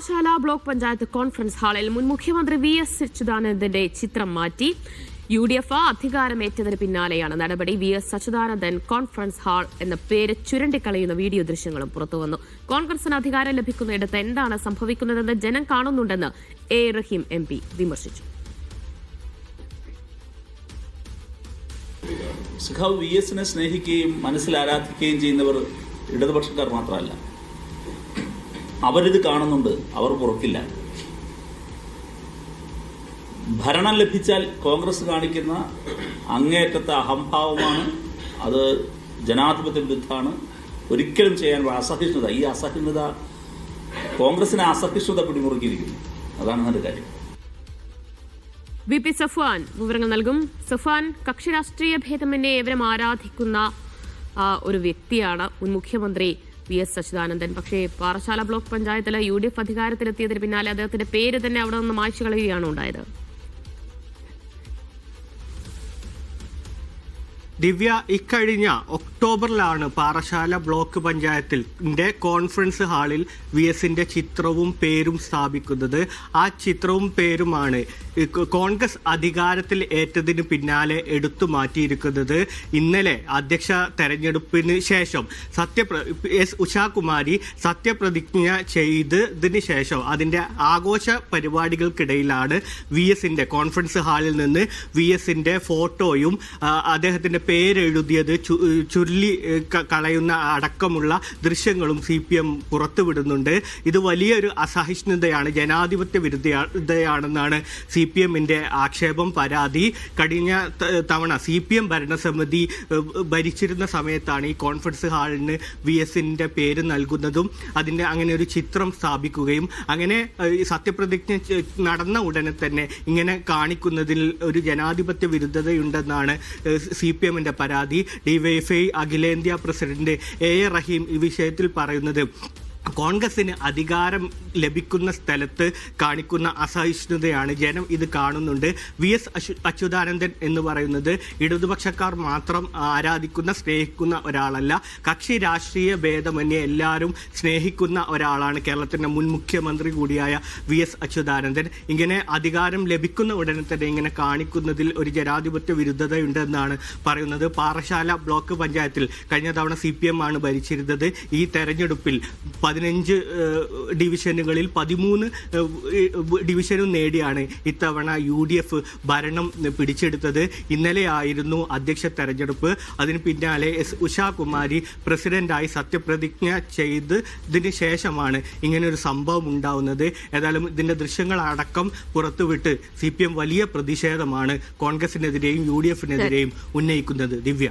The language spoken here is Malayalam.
പാറശാല ബ്ലോക്ക് പഞ്ചായത്ത് കോൺഫറൻസ് ഹാളിൽ മുൻ മുഖ്യമന്ത്രി വി എസ് അച്യുതാനന്ദന്റെ ചിത്രം മാറ്റി. യു ഡി എഫ് അധികാരമേറ്റതിന് പിന്നാലെയാണ് നടപടി. V S Achuthanandan conference hall എന്ന പേര് ചുരണ്ടിക്കളയുന്ന വീഡിയോ ദൃശ്യങ്ങളും പുറത്തുവന്നു. കോൺഗ്രസിന് അധികാരം ലഭിക്കുന്നിടത്ത് എന്താണ് സംഭവിക്കുന്നതെന്ന് ജനം കാണുന്നുണ്ടെന്ന് എ റഹീം എം പി വിമർശിച്ചു. സഖാവ് വി എസിനെ സ്നേഹിക്കുകയും മനസ്സിൽ ആരാധിക്കുകയും ചെയ്യുന്നവർ ഇടതുപക്ഷക്കാർ മാത്രമല്ല. അവരിത് കാണുന്നുണ്ട് അവർ പുറത്തില്ല ഭരണം ലഭിച്ചാൽ കോൺഗ്രസ് കാണിക്കുന്ന അങ്ങേയറ്റത്തെ അഹംഭാവമാണ് അത് ജനാധിപത്യ വിരുദ്ധമാണ്. ഒരിക്കലും ചെയ്യാൻ അസഹിഷ്ണുത ഈ അസഹിഷ്ണുത കോൺഗ്രസിനെ അസഹിഷ്ണുത പിടിമുറുക്കിയിരിക്കുന്നു. അതാണ് നല്ല കാര്യം. വി പി സഫ്വാൻ വിവരങ്ങൾ നൽകും. സഫ്വാൻ കക്ഷിരാഷ്ട്രീയ ഭേദമന്യേ ഇവരം ആരാധിക്കുന്ന ഒരു വ്യക്തിയാണ് മുൻ മുഖ്യമന്ത്രി വി എസ് അച്യുതാനന്ദൻ പക്ഷേ പാറശാല ബ്ലോക്ക് പഞ്ചായത്തിൽ യു ഡി എഫ് അധികാരത്തിലെത്തിയതിന് പിന്നാലെ അദ്ദേഹത്തിന്റെ പേര് തന്നെ അവിടെ നിന്ന് മായ്ച്ചു കളയുകയാണ് ഉണ്ടായത്. ദിവ്യ ഇക്കഴിഞ്ഞ ഒക്ടോബറിലാണ് പാറശാല ബ്ലോക്ക് പഞ്ചായത്തിൽ കോൺഫറൻസ് ഹാളിൽ വി എസിന്റെ ചിത്രവും പേരും സ്ഥാപിക്കുന്നത്. ആ ചിത്രവും പേരുമാണ് കോൺഗ്രസ് അധികാരത്തിൽ ഏറ്റതിന് പിന്നാലെ എടുത്തു മാറ്റിയിരിക്കുന്നത്. ഇന്നലെ അധ്യക്ഷ തെരഞ്ഞെടുപ്പിന് ശേഷം സത്യപ്ര എസ് ഉഷാകുമാരി സത്യപ്രതിജ്ഞ ചെയ്തതിന് ശേഷം അതിന്റെ ആഘോഷ പരിപാടികൾക്കിടയിലാണ് വി എസിന്റെ കോൺഫറൻസ് ഹാളിൽ നിന്ന് വി എസിന്റെ ഫോട്ടോയും അദ്ദേഹത്തിന്റെ പേരെഴുതിയത് ചുരുലി കളയുന്ന അടക്കമുള്ള ദൃശ്യങ്ങളും സി പി എം പുറത്തുവിടുന്നുണ്ട്. ഇത് വലിയൊരു അസഹിഷ്ണുതയാണ് ജനാധിപത്യ വിരുദ്ധതയാണെന്നാണ് സി പി എമ്മിന്റെ ആക്ഷേപം പരാതി. കഴിഞ്ഞ തവണ സി പി എം ഭരണസമിതി ഭരിച്ചിരുന്ന സമയത്താണ് ഈ കോൺഫറൻസ് ഹാളിന് വി എസിന്റെ പേര് നൽകുന്നതും അതിന്റെ അങ്ങനെ ഒരു ചിത്രം സ്ഥാപിക്കുകയും അങ്ങനെ സത്യപ്രതിജ്ഞ നടന്ന ഉടനെ തന്നെ ഇങ്ങനെ കാണിക്കുന്നതിൽ ഒരു ജനാധിപത്യ വിരുദ്ധതയുണ്ടെന്നാണ് സി പി എമ്മിന്റെ പരാതി ഡിവൈഎഫ്ഐ അഖിലേന്ത്യാ പ്രസിഡന്റ് എ എ റഹീം ഈ വിഷയത്തിൽ പറയുന്നത്. കോൺഗ്രസിന് അധികാരം ലഭിക്കുന്ന സ്ഥലത്ത് കാണിക്കുന്ന അസഹിഷ്ണുതയാണ് ജനം ഇത് കാണുന്നുണ്ട്. വി എസ് അശു അച്യുതാനന്ദൻ എന്ന് പറയുന്നത് ഇടതുപക്ഷക്കാർ മാത്രം ആരാധിക്കുന്ന സ്നേഹിക്കുന്ന ഒരാളല്ല. കക്ഷി രാഷ്ട്രീയ ഭേദമന്യേ എല്ലാവരും സ്നേഹിക്കുന്ന ഒരാളാണ് കേരളത്തിന്റെ മുൻ മുഖ്യമന്ത്രി കൂടിയായ വി എസ് അച്യുതാനന്ദൻ. ഇങ്ങനെ അധികാരം ലഭിക്കുന്ന ഉടനെ തന്നെ ഇങ്ങനെ കാണിക്കുന്നതിൽ ഒരു ജനാധിപത്യ വിരുദ്ധതയുണ്ടെന്നാണ് പറയുന്നത്. പാറശാല ബ്ലോക്ക് പഞ്ചായത്തിൽ കഴിഞ്ഞ തവണ സി പി എം ആണ് ഭരിച്ചിരുന്നത്. ഈ തെരഞ്ഞെടുപ്പിൽ പതിനഞ്ച് ഡിവിഷനുകളിൽ പതിമൂന്ന് ഡിവിഷനും നേടിയാണ് ഇത്തവണ യു ഡി എഫ് ഭരണം പിടിച്ചെടുത്തത്. ഇന്നലെയായിരുന്നു അധ്യക്ഷ തെരഞ്ഞെടുപ്പ്. അതിന് പിന്നാലെ എസ് ഉഷാകുമാരി പ്രസിഡന്റായി സത്യപ്രതിജ്ഞ ചെയ്തതിന് ശേഷമാണ് ഇങ്ങനെ ഒരു സംഭവം ഉണ്ടാവുന്നത്. ഏതായാലും ഇതിന്റെ ദൃശ്യങ്ങളടക്കം പുറത്തുവിട്ട് സി വലിയ പ്രതിഷേധമാണ് കോൺഗ്രസിനെതിരെയും യു ഡി എഫിനെതിരെയും ഉന്നയിക്കുന്നത്. ദിവ്യ.